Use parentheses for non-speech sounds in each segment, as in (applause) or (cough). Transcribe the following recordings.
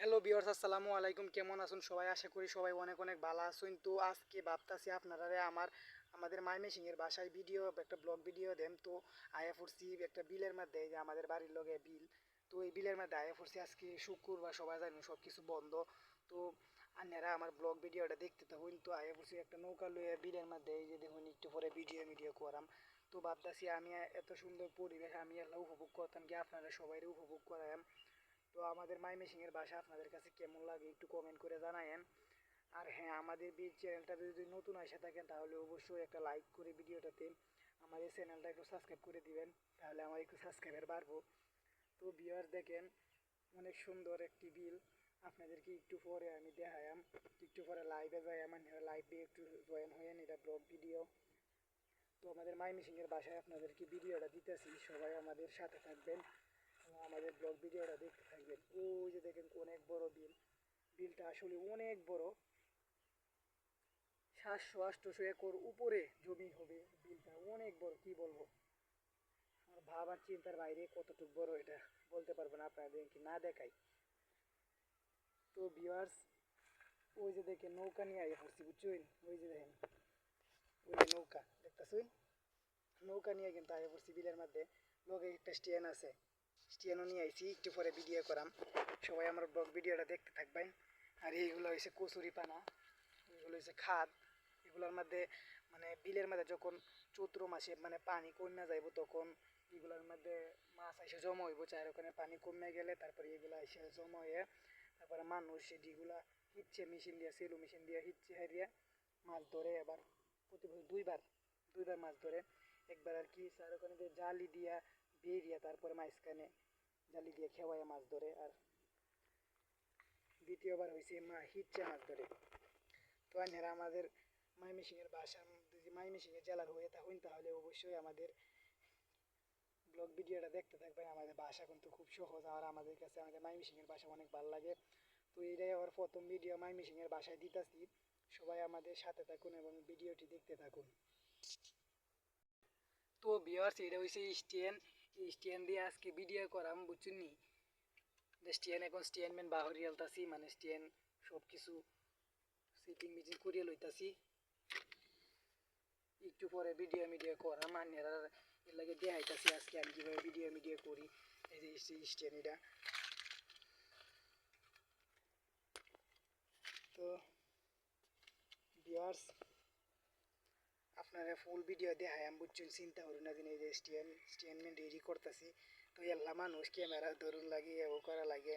Hello বিয়ার্স আসসালামু আলাইকুম। কেমন আছেন সবাই? আশা করি সবাই অনেক অনেক ভালো আছেন। তো আজকে ভাবতাছি আপনারা আমার, আমাদের মাইমেসিংয়ের বাসায় ভিডিও একটা ব্লগ ভিডিও দেন। তো আয়া পড়ছি একটা বিলের মধ্যে যে আমাদের বাড়ির লগে বিল। তো এই বিলের মধ্যে আয়া পড়ছি আজকে শুক্রবার, সবাই জানেন সব কিছু বন্ধ। তো আন্যারা আমার ব্লগ ভিডিওটা দেখতে থাকুন। তো আয়া পড়ছি একটা নৌকা লইয়া বিলের মধ্যে, এই যে দেখুন, একটু পরে ভিডিও মিডিও করাম। তো ভাবতাছি আমি এত সুন্দর পরিবেশ, আমি এলা উপভোগ করতাম কি আপনারা সবাই উপভোগ করাম তো আমাদের মাইমেসিংয়ের বাসা আপনাদের কাছে কেমন লাগে একটু কমেন্ট করে জানায়েন। আর হ্যাঁ আমাদের চ্যানেলটাতে যদি নতুন এসে থাকেন, তাহলে অবশ্যই একটা লাইক করে ভিডিওটাতে আমাদের চ্যানেলটা একটু সাবস্ক্রাইব করে দিবেন, তাহলে আমার একটু সাবস্ক্রাইবার বাড়বো। তো বিয়ার দেখেন, অনেক সুন্দর একটি বিল আপনাদেরকে একটু পরে আমি দেখায়াম, একটু পরে লাইভে যাই আমার লাইভে একটু জয়েন হয়ে এটা ব্লগ ভিডিও তো আমাদের মাইমিসিংয়ের বাসায় আপনাদেরকে ভিডিওটা দিতেছি, সবাই আমাদের সাথে থাকবেন। আমাদের ব্লগ ভিডিওটা দেখতে থাকবেন। ওই যে দেখেন অনেক বড় বিল। বিলটা আসলে অনেক বড়। সাতশো আটশোশো একর উপরে জমি হবে বিলটা। অনেক বড়, কি বলব? আমার ভাবার চিন্তার বাইরে কতটুকু বড় এটা বলতে পারব না আপনাদের কি না দেখাই। তো ভিউয়ার্স ওই যে দেখেন নৌকা নিয়ে আগে পড়ছি বুঝছেন? ওই যে দেখেন, ওই যে নৌকা, দেখতেছেন? নৌকা নিয়ে কিন্তু আগে পড়ছি বিলের মধ্যে। লোকে একটা স্টেন আছে। স্টেনও নিয়ে আইছি, একটু পরে ভিডিও করাম। সবাই আমার ব্লগ ভিডিওটা দেখতে থাকবেন। আর এইগুলো হয়েছে কচুরি পানা এগুলো হয়েছে খাদ। এগুলোর মধ্যে মানে বিলের মধ্যে যখন চৈত্র মাসে মানে পানি কমে যাইব তখন এগুলোর মধ্যে মাছ এসে জমা হইব চার ওখানে পানি কমে গেলে তারপরে এগুলো এসে জমা হয়ে, তারপরে মানুষ সেটিগুলা হিচ্ছে মেশিন দিয়ে, সেলু মেশিন দিয়ে হিচ্ছে হারিয়ে মাছ ধরে এবার প্রতি বছর দুইবার দুইবার মাছ ধরে। একবার আর কি স্যার ওখানে জালি দিয়া বেরিয়ে তারপরে মাঝখানে জালি দিয়ে খেওয়ায় মাছ ধরে। আর দ্বিতীয়বার হয়েছে মা হিচ্ছে মাছ ধরে। তো আনেরা আমাদের মাইমিসিংয়ের বাসা যদি মাইমিসিংয়ের জেলার হয়ে থাকুন তাহলে অবশ্যই আমাদের ব্লগ ভিডিওটা দেখতে থাকবেন। আমাদের ভাষা কিন্তু খুব সহজ, আর আমাদের কাছে আমাদের মাইমিসিংয়ের ভাষা অনেক ভালো লাগে। তো এটাই আমার প্রথম ভিডিও মাইমিসিংয়ের বাসায় দিতেছি। সবাই আমাদের সাথে থাকুন এবং ভিডিওটি দেখতে থাকুন। তো বিয়ার্স এটা হয়েছে স্টেন এই স্টেন দিয়ে আজকে ভিডিও করাম বুঝছেন নি? যে স্টেন এখন স্টেনমেন বাহরি আলতাছি মানে স্টেন সব কিছু সিটিং মিটিং করিয়ে লইতাছি একটু পরে ভিডিও মিডিও করাম আর এর লাগে দেখাইতাছি আজকে আমি কীভাবে ভিডিও মিডিও করি এই যে স্টেন এটা। তো বিয়ার্স আপনারা ফুল ভিডিও দেখায়। আমি বুঝছেন, চিন্তা করুন না যে স্টেন স্টেনমেন্ট রেডি করতেছি। তো এল্লা মানুষ ক্যামেরা ধরুন লাগে ও করা লাগে।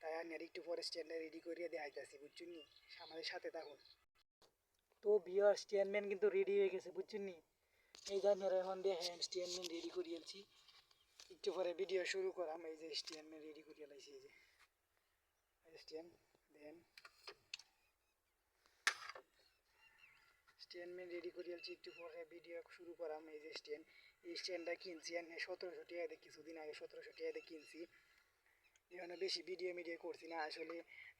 তাই আমি আর একটু পরে স্ট্যান্ডে রেডি করিয়ে দেখাইতেছি, বুঝছেন নি? আমাদের সাথে থাকুন। তো বিয়ার স্টেনম্যান কিন্তু রেডি হয়ে গেছে, বুঝছেন নি? এই জানিয়ে এখন দেখেন স্টেনম্যান রেডি করিয়েছি একটু পরে ভিডিও শুরু করাম, এই যে স্টেনম্যান রেডি করিয়ে লাইছি, এই যে। স্টেন দেন স্ট্যান্ডম্যান রেডি করে আলছি একটু পরে ভিডিও শুরু করাম এই যে স্ট্যান্ড। এই স্ট্যান্ডটা কিনছি আমি সতেরোশো টাকাতে কিছুদিন আগে সতেরোশো টাকাতে কিনছি। এখানে বেশি ভিডিও মিডিও করছি না, আসলে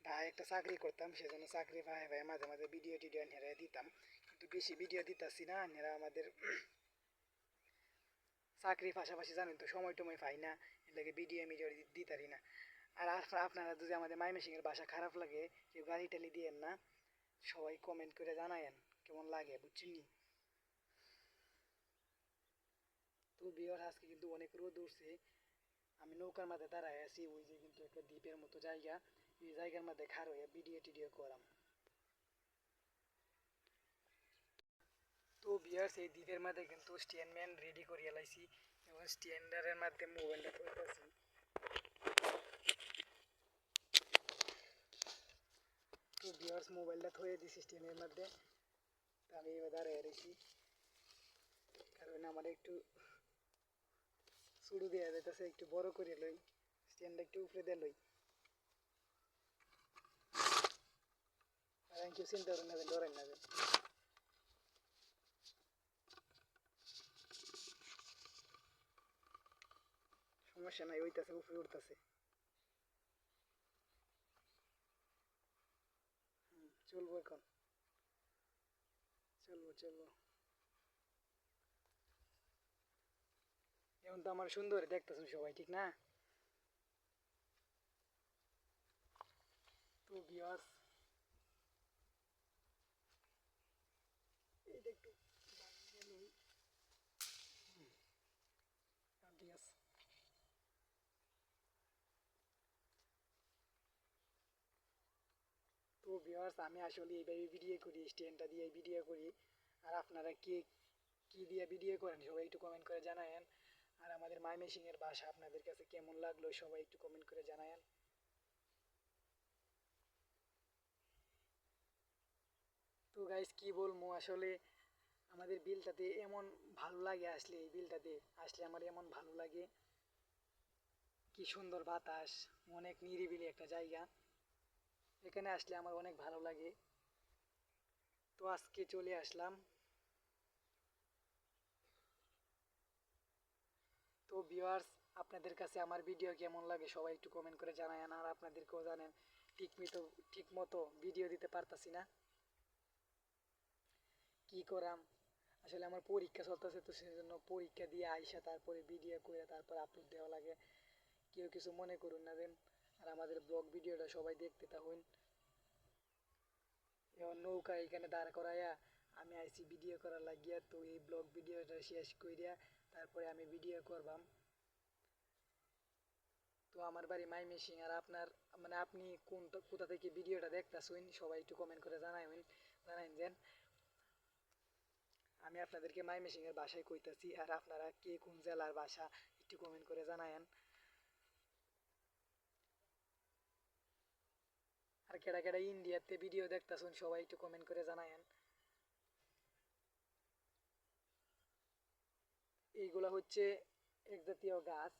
ভাই একটা চাকরি করতাম, সেজন্য চাকরি ভাই ভাই মাঝে মাঝে ভিডিও টিডিও নেড়ে দিতাম। কিন্তু বেশি ভিডিও দিতাছি না নেড়া আমাদের (clears throat) চাকরির পাশাপাশি জানেন তো, সময় টময় পাই না এলাকে ভিডিও মিডিও দিতারি না। আর আপনারা যদি আমাদের মাইমেসিংয়ের বাসা খারাপ লাগে, কেউ গাড়ি টালি দিয়েন না, সবাই কমেন্ট করে জানায়েন। কেমন লাগে, বুঝছেন তো বিয়ার আজকে কিন্তু অনেক রোদ উঠছে। আমি নৌকার মাঝে দাঁড়ায় আছি, ওই যে কিন্তু একটা দ্বীপের মতো জায়গা। এই জায়গার মধ্যে খার হয়ে ভিডিও টিডিও করাম তো বিয়ার সেই দ্বীপের মধ্যে কিন্তু স্ট্যান্ডম্যান রেডি করিয়া লাইছি এবং স্ট্যান্ডারের মধ্যে মোবাইলটা ধরতেছি। তো বিয়ার্স মোবাইলটা থয়ে দিছি স্ট্যান্ডের মধ্যে আমি এবার রয়েছি কারণ আমার একটু শুরু দেওয়া যাইতেছে, একটু বড় করে লই স্ট্যান্ডটা একটু উপরে দিয়ে লই। আর আমি চিন্তা করেন নেবেন ডরেন নেবেন সমস্যা নাই ওইটাছে উপরে উঠতেছে। চলবো এখন। চলবো চলবো এখন তো আমার সুন্দর দেখতেছেন সবাই ঠিক না? ভিউয়ার্স এইটা একটু বানিয়ে নিই হুম, হ্যাঁ, ঠিক আছে তো ভিউয়ার্স আমি আসলে এইভাবে ভিডিও করি স্ট্যান্ডটা দিয়ে ভিডিও করি। আর আপনারা কে, কি দিয়ে ভিডিও করেন, সবাই একটু কমেন্ট করে জানায়েন। আর আমাদের মাইমেসিং এর ভাষা আপনাদের কাছে কেমন লাগল, সবাই একটু কমেন্ট করে জানায়েন। তো গাইস কি বলব, আসলে আমাদের বিলটাতে এমন ভালো লাগে আসলে, এই বিলটাতে আসলে আমার এমন ভালো লাগে। কি সুন্দর বাতাস, অনেক নিরিবিলি একটা জায়গা। এখানে আসলে আমার অনেক ভালো লাগে। তো আজকে চলে আসলাম। তো ভিউয়ার্স আপনাদের কাছে আমার ভিডিও কেমন লাগে সবাই একটু কমেন্ট করে জানায়েন। আর আপনাদেরকেও জানেন ঠিক মতো ঠিক মতো ভিডিও দিতে পারতাছি না। কি করাম? আসলে আমার পরীক্ষা চলতেছে, তো সেই জন্য পরীক্ষা দিয়ে আইসা তারপরে ভিডিও করে তারপর আপলোড দেওয়া লাগে। কেউ কিছু মনে করুন না দেন। আর আমাদের ব্লগ ভিডিওটা সবাই দেখতে থাকুন। এবার নৌকা এখানে দাঁড় করাইয়া আমি আইসি ভিডিও করার লাগিয়া, তো এই ব্লগ ভিডিওটা শেষ করিয়া তারপরে আমি ভিডিও করবাম। তো আমার বাড়ি মাই মেশিং আর আপনার মানে আপনি কোন কোথা থেকে ভিডিওটা দেখতেছেন সবাই একটু কমেন্ট করে জানাইবেন, জানাইন যেন। আমি আপনাদেরকে মাই মেশিং এর বাসায় কইতাছি, আর আপনারা কে কোন জেলার বাসা একটু কমেন্ট করে জানায়েন কেডা কেডা ইন্ডিয়াতে ভিডিও দেখতাছুন, সবাই একটু কমেন্ট করে জানায়েন। এইগুলা হচ্ছে এক জাতীয় গাছ।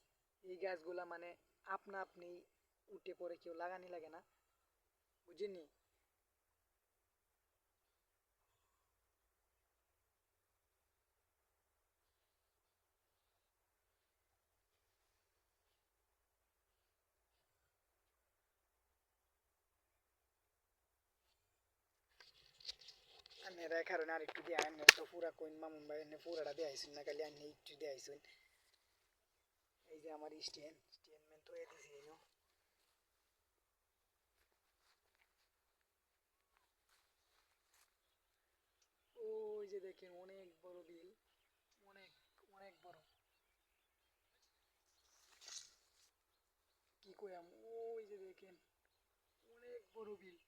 এই গাছগুলা মানে আপনা আপনি উঠে পড়ে কেউ লাগানি লাগে না। বুঝিনি আন্নের কারণে আর একটু দিয়ে আন্নের তো পুরা কইন মামুন ভাই এনে পুরাটা দিয়ে আইসুন না খালি আন্নে একটু দিয়ে আইসুন এই যে আমার স্ট্যান্ড স্ট্যান্ডমেন্ট তো এ দিছি এনো ওই যে দেখেন অনেক বড় বিল, অনেক অনেক বড়। কি কইয়াম, ওই যে দেখেন, অনেক বড় বিল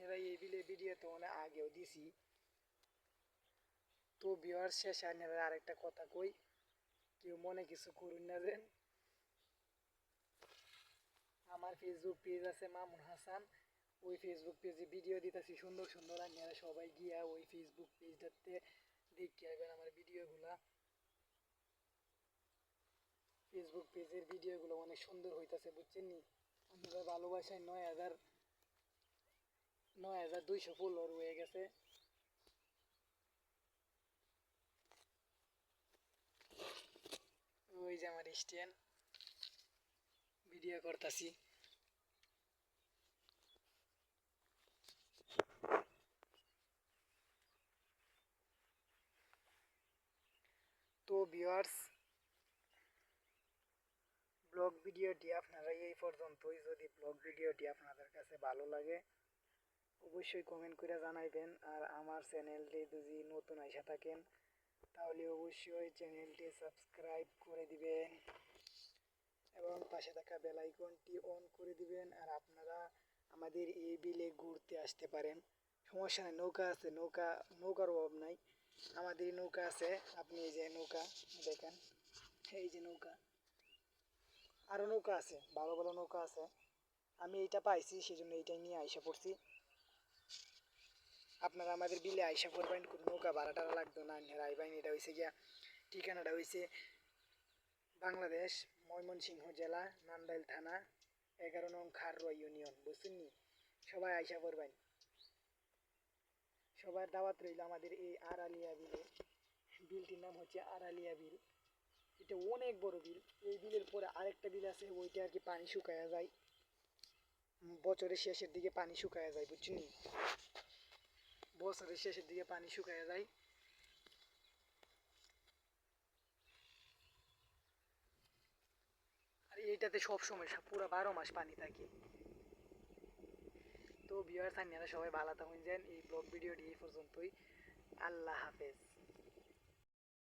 আপনারা এই বিলে ভিডিও তো অনেক আগেও দিছি। তো বিহার শেষে আপনারা আরেকটা কথা কই, কেউ মনে কিছু করুন না দেন আমার ফেসবুক পেজ আছে মামুন হাসান, ওই ফেসবুক পেজে ভিডিও দিতেছি, সুন্দর সুন্দর। আপনারা সবাই গিয়া ওই ফেসবুক পেজটাতে দেখে আসবেন আমার ভিডিওগুলা ফেসবুক পেজের ভিডিওগুলো অনেক সুন্দর হইতাছে, বুঝছেন নি? আপনারা ভালোবাসায় নয় হাজার নয় হাজার দুইশো ফলোয়ার হয়ে গেছে। ওই যে আমার স্ট্যান্ড। ভিডিও করতেছি। তো ভিউয়ার্স ব্লগ ভিডিওটি আপনারা এই পর্যন্তই। যদি ব্লগ ভিডিওটি আপনাদের কাছে ভালো লাগে অবশ্যই কমেন্ট করে জানাইবেন। আর আমার চ্যানেলটি যদি নতুন আইসা থাকেন, তাহলে অবশ্যই চ্যানেলটি সাবস্ক্রাইব করে দিবেন এবং পাশে থাকা বেল আইকনটি অন করে দিবেন, আর আপনারা আমাদের এই বিলে ঘুরতে আসতে পারেন। সমস্যা নেই, নৌকা আছে, নৌকা, নৌকার অভাব নাই। আমাদের নৌকা আছে, আপনি এই যে নৌকা দেখেন, এই যে নৌকা। আরও নৌকা আছে, ভালো ভালো নৌকা আছে। আমি এইটা পাইছি সেই জন্য এইটাই নিয়ে আইসা পড়ছি। আপনারা আমাদের বিলে আইসা পড়বেন কোনো নৌকা ভাড়া টাড়া লাগতো না রাইবাইন এটা হয়েছে গিয়া, ঠিকানাটা হয়েছে বাংলাদেশ, ময়মনসিংহ জেলা, নান্দাইল থানা, এগারো নং খাররুয়া ইউনিয়ন, বুঝছেন নি? সবাই আইসা পড়বেন সবার দাওয়াত রইল আমাদের এই আড়ালিয়া বিলে। বিলটির নাম হচ্ছে আড়ালিয়া বিল। এটা অনেক বড় বিল। এই বিলের পরে আরেকটা বিল আছে, ওইটা আর কি পানি শুকায়া যায়। বছরের শেষের দিকে পানি শুকায়া যায়, বুঝছেন? বছরের শেষের দিকে পানি শুকাইয়া যায়। আর এইটাতে সবসময় পুরো বারো মাস পানি থাকে। তো বিয়ার আপনারা সবাই ভালো থাকুন, যেন এই ব্লগ ভিডিওটি এই পর্যন্তই। আল্লাহ হাফেজ।